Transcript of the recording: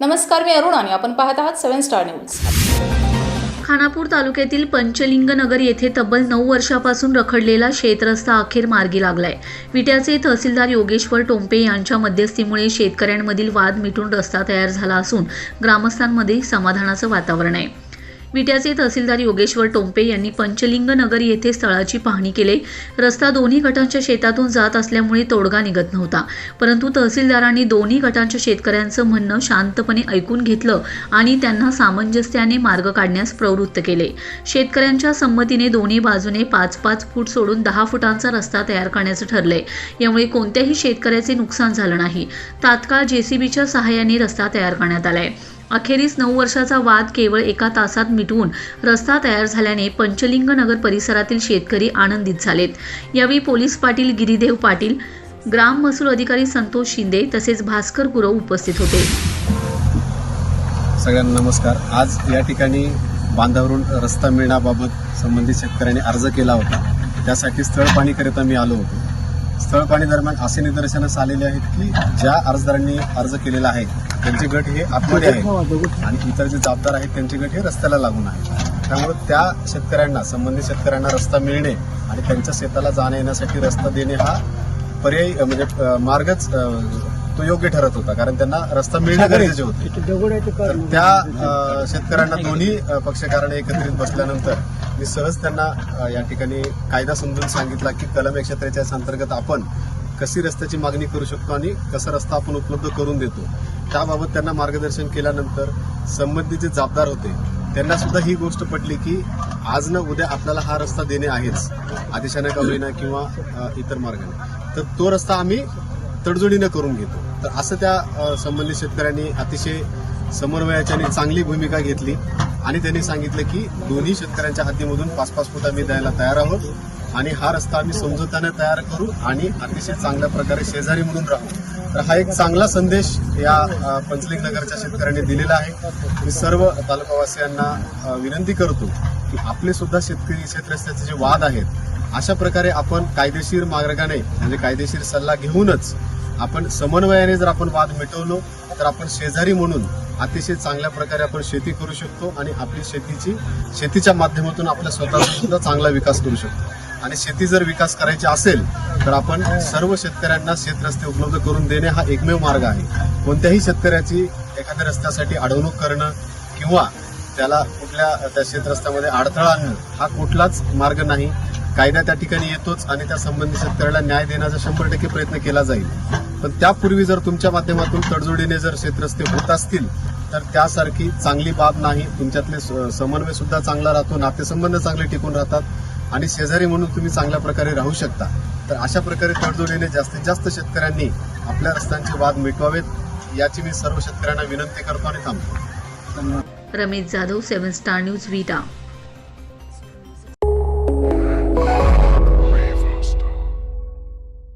नमस्कार मी अरुण आणि आपण पाहत आहात सेव्हन स्टार न्यूज. खानापूर तालुक्यातील पंचलिंगनगर येथे तब्बल नऊ वर्षापासून रखडलेला शेतरस्ता अखेर मार्गी लागलाय. विट्याचे तहसीलदार योगेश्वर टोंपे यांच्या मध्यस्थीमुळे शेतकऱ्यांमधील वाद मिटून रस्ता तयार झाला असून ग्रामस्थांमध्ये समाधानाचं वातावरण आहे. विट्याचे तहसीलदार योगेश्वर टोंपे यांनी पंचलिंग नगर येथे स्थळाची पाहणी केली. रस्ता दोन्ही गटांच्या शेतातून जात असल्यामुळे तोडगा निघत नव्हता. परंतु तहसीलदारांनी दोन्ही गटांच्या शेतकऱ्यांचं म्हणणं शांतपणे ऐकून घेतलं आणि त्यांना सामंजस्याने मार्ग काढण्यास प्रवृत्त केले. शेतकऱ्यांच्या संमतीने दोन्ही बाजूने पाच पाच फूट सोडून दहा फुटांचा रस्ता तयार करण्याचं ठरलंय. यामुळे कोणत्याही शेतकऱ्याचे नुकसान झालं नाही. तात्काळ जेसीबीच्या सहाय्याने रस्ता तयार करण्यात आलाय. अखेरीस नऊ वर्षाचा वाद केवळ एका तासात मिटवून रस्ता तयार झाल्याने पंचलिंग नगर परिसरातील शेतकरी आनंदित झालेत. यावेळी पोलीस पाटील गिरीदेव पाटील ग्राम महसूल अधिकारी संतोष शिंदे तसेच भास्कर गुरव उपस्थित होते. सगळ्यांना नमस्कार. आज या ठिकाणी बांधावरून रस्ता मिळण्याबाबत संबंधित शेतकऱ्यांनी अर्ज केला होता. त्यासाठी स्थळ पाणीकरिता मी आलो होतो. स्थळ पाणी दरम्यान असे निदर्शनास आलेले आहेत की ज्या अर्जदारांनी अर्ज केलेला आहे त्यांचे गट हे आतमध्ये आहेत आणि इतर जे जबाबदार आहेत त्यांचे गट हे रस्त्याला लागून आहेत. त्यामुळे त्या शेतकऱ्यांना संबंधित शेतकऱ्यांना रस्ता मिळणे आणि त्यांच्या शेताला जाण्या येण्यासाठी रस्ता देणे हा पर्यायी म्हणजे मार्गच तो योग्य ठरत होता कारण त्यांना रस्ता मिळणं गरजेचे होते. तर त्या शेतकऱ्यांना दोन्ही अ, पक्षकाराने एकत्रित बसल्यानंतर मी सहज त्यांना या ठिकाणी कायदा समजून सांगितला की कलम एकशे त्रेचाळीस अंतर्गत आपण कशी रस्त्याची मागणी करू शकतो आणि कसा रस्ता आपण उपलब्ध करून देतो. त्याबाबत त्यांना मार्गदर्शन केल्यानंतर संबंधित जे जबाबदार होते त्यांना सुद्धा ही गोष्ट पटली की आज न उद्या आपल्याला हा रस्ता देणे आहेच आदेशाने का होईना किंवा इतर मार्गाने. तर तो रस्ता आम्ही तडजोडीनं करून घेतो. तर असं त्या संबंधित शेतकऱ्यांनी अतिशय समन्वयाची आणि चांगली भूमिका घेतली आणि त्यांनी सांगितलं की दोन्ही शेतकऱ्यांच्या हद्दीमधून पाच पाच फूट आम्ही द्यायला तयार आहोत आणि हा रस्ता आम्ही समजोताने तयार करू आणि अतिशय चांगल्या प्रकारे शेजारी म्हणून राहू. तर हा एक चांगला संदेश या पंचलिंग नगरच्या शेतकऱ्यांनी दिलेला आहे. मी सर्व तालुकावासियांना विनंती करतो की आपले सुद्धा शेतकरी शेतरस्त्याचे जे वाद आहेत अशा प्रकारे आपण कायदेशीर मार्गाने म्हणजे कायदेशीर सल्ला घेऊनच आपण समन्वयाने जर आपण वाद मिटवलो तर आपण शेजारी म्हणून अतिशय चांगल्या प्रकारे आपण शेती करू शकतो आणि आपली शेतीची शेतीच्या माध्यमातून आपल्या स्वतःचा सुद्धा चांगला विकास करू शकतो. आणि शेती जर विकास करायची असेल तर आपण सर्व शेतकऱ्यांना शेतरस्ते उपलब्ध करून देणे हा एकमेव मार्ग आहे. कोणत्याही शेतकऱ्याची एखाद्या रस्त्यासाठी अडवणूक करणं किंवा त्याला कुठल्या त्या शेतरस्त्यामध्ये अडथळा आणणं हा कुठलाच मार्ग नाही. कायदा त्या ठिकाणी येतोच आणि त्या संबंधित शेतकऱ्याला न्याय देण्याचा शंभर टक्के प्रयत्न केला जाईल. पण त्यापूर्वी जर तुमच्या माध्यमातून तडजोडीने जर शेतरस्ते होत असतील तर त्यासारखी चांगली बाब नाही. तुमच्यातले समन्वय सुद्धा चांगला राहतो नातेसंबंध चांगले टिकून राहतात आणि शेजारी म्हणून तुम्ही चांगल्या प्रकारे राहू शकता. तर अशा प्रकारे तडजोडीने जास्तीत जास्त शेतकऱ्यांनी आपल्या रस्त्यांचे वाद मिटवावेत याची मी सर्व शेतकऱ्यांना विनंती करतो आणि थांबतो. Ramesh Jadhav seven star news Vita.